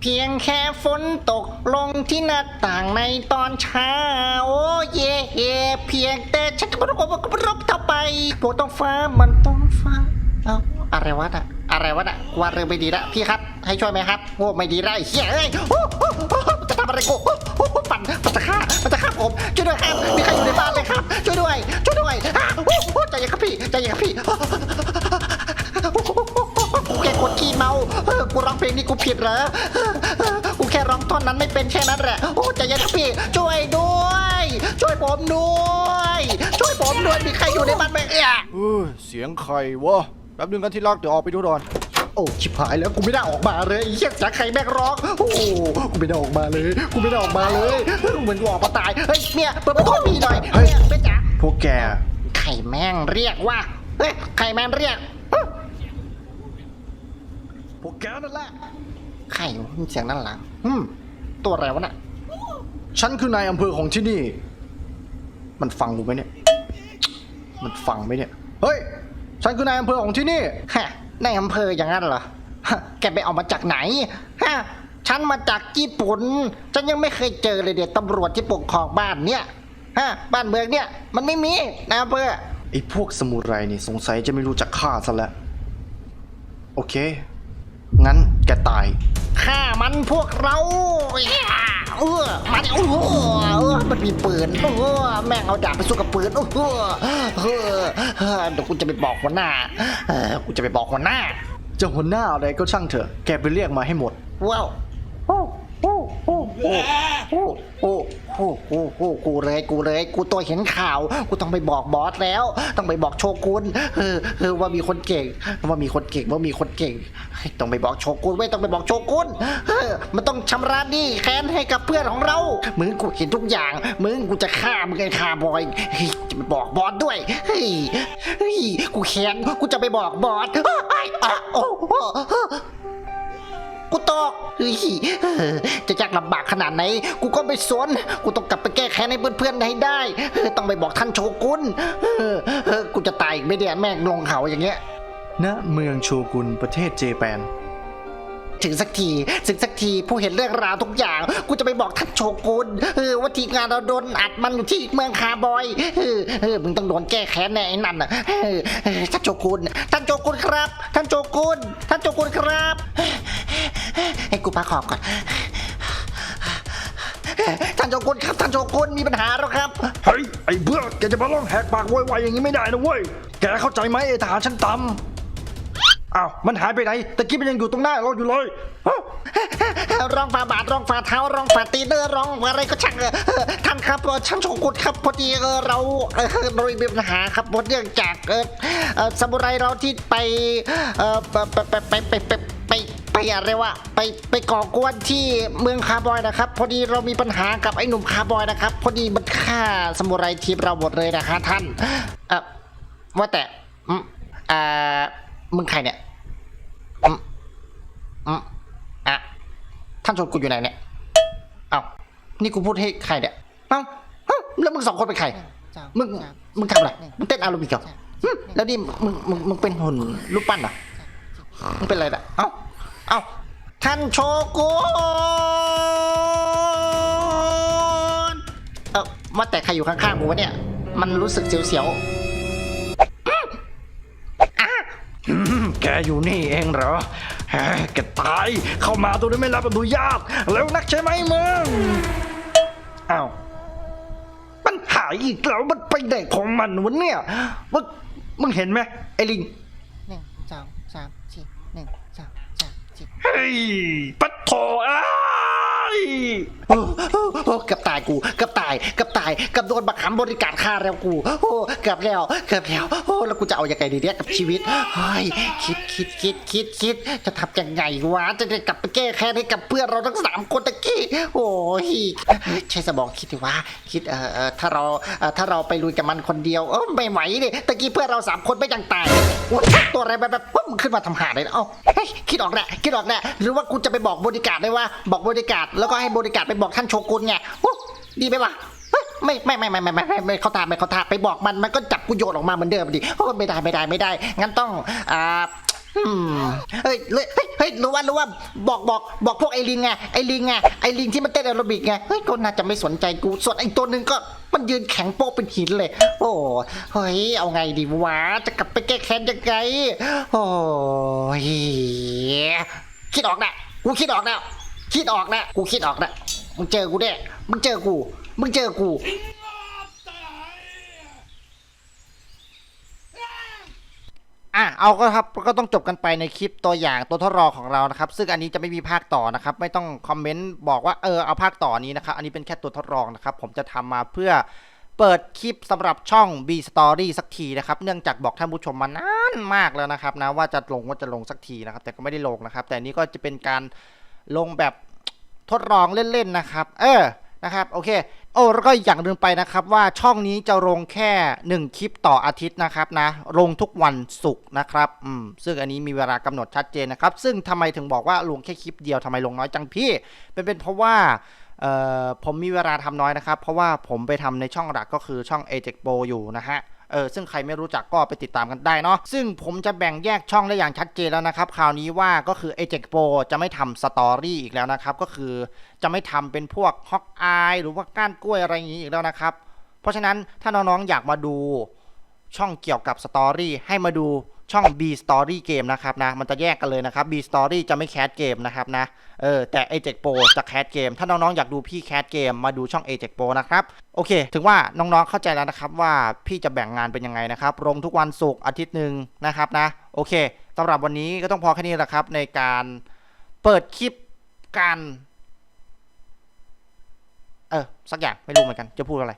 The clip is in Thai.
เพียงแค่ฝนตกลงที่หน้าต่างในตอนเช้า โอ้เย่เย่เพียงแต่ฉันก็รบก็รบเท่าไปโปรต้องฟ้ามันต้องฟ้าเอ้าอะไรวะน่ะอะไรวะน่ะว่าเรื่องไม่ดีละพี่ครับ ให้ช่วยไหมครับโอ้ไม่ดีไอ้เฮ้ยเอ้ยโอ้จะทำอะไรกูโอ้โอ้โอ้ปั่นมันจะฆ่ามันจะฆ่าผมช่วยด้วยครับมีใครอยู่ในบ้านเลยครับช่วยด้วยช่วยด้วยอะโอ้โอ้ใจเย็นครับพี่ใจเย็นครับพี่ เออกูร้องเพลงนี้กูผิดเหรอเออเออกูแค่ร้องท่อนนั้นไม่เป็นแค่นั้นแหละ โอ้ใจเย็นครับพี่ ช่วยด้วย ช่วยผมด้วย ช่วยผมด้วย มีใครอยู่ในบ้านไหมเอะเฮ้ยเสียงใครวะแป๊บนึงกันที่รักเดี๋ยวออกไปดูก่อนโอ้ชิบหายแล้วกูไม่ได้ออกมาเลยไอ้เหี้ยจากใครแม่งร้อง โอ้กูไม่ได้ออกมาเลย กูไม่ได้ออกมาเลยเหมือนกูออกมาตาย เฮ้ยเนี่ยเปิดประตูให้พี่หน่อยเฮ้ยเนี่ยเป็นจ๋าพวกแกไข่แม่งเรียกว่าเฮ้ยไข่แม่งเรียกพ วกแกนั่นแหละไข่เสียงด้านหลังอืมตัวอะไรวะน่ะ ฉันคือนายอำเภอของที่นี่ มันฟังกูไหมเนี่ย มันฟังไหมเนี่ย เฮ้ย ฉันคือนายอำเภอของที่นี่ ฮะในอำเภออย่างนั้นเหรอฮะแกไปเอามาจากไหน ฮะ ฉันมาจากญี่ปุ่น ฉันยังไม่เคยเจอเลยเด็ดตำรวจที่ปกครองบ้านเนี่ย ฮะ บ้านเมืองเนี่ย มันไม่มีในอำเภอ ไอ้พวกสมุไรนี่สงสัยจะไม่รู้จักฆ่าซะแล้ว โอเค งั้นแกตายฆ่ามันพวกเราเออมาดิโอ้โหเออมันมีปืนโอ้โหแม่งเอาดาบไปสู้กับปืนโอ้โหเออเออเดี๋ยวกูจะไปบอกหัวหน้าเออกูจะไปบอกหัวหน้าจะหัวหน้าอะไรก็ช่างเถอะ แกไปเรียกมาให้หมดว้าวโอ้โอ้ โอ้โอ้โอ้โอ้โอ้โอ้โอ้กูเลยกูเลย กูตัวเห็นข่าว กูต้องไปบอกบอสแล้ว ต้องไปบอกโชกุนเออเออว่ามีคนเก่ง ว่ามีคนเก่งว่ามีคนเก่ง ต้องไปบอกโชกุนไว้ยต้องไปบอกโชกุนเออมันต้องชำระหนี้แค้นให้กับเพื่อนของเรา มึงกูเห็นทุกอย่าง มึงกูจะฆ่ามึงไอ้ฆ่าบอยจะไปบอกบอสด้วยเฮ้ยเฮ้ยกูแค้นกูจะไปบอกบอสอ้โอ้ กูตกเฮ้ยจะยากลำบากขนาดไหน กูก็ไม่สน กูต้องกลับไปแก้แค้นให้เพื่อนๆให้ได้ ต้องไปบอกท่านโชกุนกูจะตายอีกไม่เดียแม่งลงเขาอย่างเงี้ยณเมืองโชกุนประเทศเจแปน ถึงสักทีถึงสักทีผู้เห็นเรื่องราวทุกอย่าง กูจะไปบอกท่านโชกุนเออว่าทีมงานเราโดนอัดมันอยู่ที่เมืองคาบอยเออเออมึงต้องโดนแก้แค้นแน่ไอ้นั่นอะเออเออท่านโชกุนท่านโชกุนครับ ท่านโชกุนท่านโชกุนครับให้กูพักหอก่อนท่านโชกุนครับท่านโชกุนมีปัญหาแล้วครับเฮ้ยไอ้เบื้อแกจะมาร้องแหกปากโวยวายอย่างนี้ไม่ได้นะเว้ยแกเข้าใจไหมไอ้ทหารชั้นต่ำ อ้าวมันหายไปไหนตะกี้มันยังอยู่ตรงหน้าเราอยู่เลยฮะรองฝ่าบาทรองฝ่าเท้ารองฝ่าตีนเออรองอะไรก็ช่างเออเออท่านครับเออท่านโชกุนครับพอดีเออเราเออเรามีปัญหาครับเพราะเนื่องจากเออเออซามูไรเราที่ไปเออไปไปไปไปไปไปไปอะไรวะไปไปก่อกวนที่เมืองคาร์บอยนะครับ พอดีเรามีปัญหากับไอ้หนุ่มคาร์บอยนะครับ พอดีมันฆ่าซามูไรทีมเราหมดเลยนะคะท่านเออว่าแต่อืมอ่ามึงใครเนี่ยอืมอืมอะ ท่านโชกุนอยู่ไหนเนี่ยเอ้านี่กูพูดให้ใครเนี่ยเอ้าเอ้าแล้วมึงสองคนเป็นใคร มึง มึงทำอะไร มึงเต้นอาราบิกเหรอหึแล้วนี่มึง มึง มึงเป็นหุ่นรูปปั้นเหรอ มึงเป็นอะไรเนี่ยเอ้า เอ้า ท่านโชกุนเออว่าแต่ใครอยู่ข้างๆกูวะเนี่ย มันรู้สึกเสียวแกอยู่นี่เองเหรอ แหมแกตาย เข้ามาตัวนี้ไม่รับอนุญาต แล้วนักใช่ไหมมึงอ้าวมันหายอีกแล้วมันไปไหนของมันวะเนี่ยมึงมึงเห็นไหมไอ้ลิงหนึ่งสองสามสี่หนึ่งสองสามสี่เฮ้ยปัดโถอ้ายๆ โอ้โอ้โอ้เกับตายกูเกับตายเกับตายเกับโดนบักขำบริการฆ่าแล้วกู โอ้เกับแล้วเกับแล้วโอ้แล้วกูจะเอายังไงดีเนี่ยกับชีวิตเฮ้ยคิดคิดคิดคิดคิดจะทำยังไงวะจะได้กลับไปแก้แค้นให้กับเพื่อนเราทั้งสามคนตะกี้โอ้ยใช้สมองคิดดิวะคิดเออเออถ้าเราเออถ้าเราไปลุยกับมันคนเดียวเออไม่ไหวเลยตะกี้เพื่อนเราสามคนไม่ยังตายโอ้ยตัวอะไรแบบแบบปุ๊บมันขึ้นมาทำหาเลยนะเอ้าเฮ้ยคิดออกแหละคิดออกแหละหรือว่ากูจะไปบอกบริการได้ว่าบอกบริการแล้วก็ให้บริการไปบอกท่านโชกุนไงดีไหมวะไม่ไม่ไม่ไม่ไม่ไม่ไม่เขาตาไม่เขาตาไปบอกมันมันก็จับกูโยนออกมาเหมือนเดิมดิโอ้ไม่ได้ไม่ได้ไม่ได้ งั้นต้องอ่าเฮ้ยเฮ้ยรู้ว่ารู้ว่าบอกบอกบอกพวกไอลิงไงไอลิงไงไอลิงที่มันเต้นแอโรบิกไงเฮ้ยก็น่าจะไม่สนใจกูส่วนไอตัวหนึ่งก็มันยืนแข็งโป๊เป็นหินเลย โอ้เฮ้ยเอาไงดีวะจะกลับไปแก้แค้นยังไงโอ้ยคิดออกนะกูคิดออกแล้วคิดออกนะกูคิดออกนะ มึงเจอกูแน่มึงเจอกู มึงเจอกูอะเอาก็ครับก็ต้องจบกันไปในคลิปตัวอย่างตัวทดลองของเรานะครับ ซึ่งอันนี้จะไม่มีภาคต่อนะครับ ไม่ต้องคอมเมนต์บอกว่าเออเอาภาคต่อนี้นะครับ อันนี้เป็นแค่ตัวทดลองนะครับ ผมจะทำมาเพื่อเปิดคลิปสำหรับช่อง B Story สักทีนะครับ เนื่องจากบอกท่านผู้ชมมานานมากแล้วนะครับนะว่าจะลงว่าจะลงสักทีนะครับ แต่ก็ไม่ได้ลงนะครับ แต่อันนี้ก็จะเป็นการลงแบบ ทดลองเล่นๆนะครับ เออนะครับโอเคโอ้แล้วก็อย่างหนึ่งไปนะครับว่าช่องนี้จะลงแค่ 1 คลิปต่ออาทิตย์นะครับนะลงทุกวันศุกร์นะครับอืมซึ่งอันนี้มีเวลากำหนดชัดเจนนะครับ ซึ่งทำไมถึงบอกว่าลงแค่คลิปเดียวทำไมลงน้อยจังพี่เป็นเป็นเพราะว่าเอ่อผมมีเวลาทำน้อยนะครับ เพราะว่าผมไปทำในช่องหลักก็คือช่อง a j e x Pro อยู่นะฮะ เออซึ่งใครไม่รู้จักก็ไปติดตามกันได้เนาะซึ่งผมจะแบ่งแยกช่องได้อย่างชัดเจนแล้วนะครับคราวนี้ว่าก็คือเอเจกโปจะไม่ทำสตอรี่อีกแล้วนะครับก็คือจะไม่ทำเป็นพวกฮอกอายหรือว่าก้านกล้วยอะไรอย่างนี้อีกแล้วนะครับเพราะฉะนั้นถ้าน้องๆอยากมาดู ช่องเกี่ยวกับสตอรี่ให้มาดูช่อง B Story Game นะครับนะ มันจะแยกกันเลยนะครับ B Story จะไม่แคสเกมนะครับนะ เออ แต่ a j e x Pro จะแคสเกม ถ้าน้องๆ อยากดูพี่แคสเกม มาดูช่อง a j e x Pro นะครับ โอเค ถึงว่าน้องๆ เข้าใจแล้วนะครับว่าพี่จะแบ่งงานเป็นยังไงนะครับ ลงทุกวันศุกร์อาทิตย์หนึ่งนะครับนะ โอเคสำหรับวันนี้ก็ต้องพอแค่นี้แหละครับ ในการเปิดคลิปการ เออ สักอย่างไม่รู้เหมือนกัน จะพูดอะไร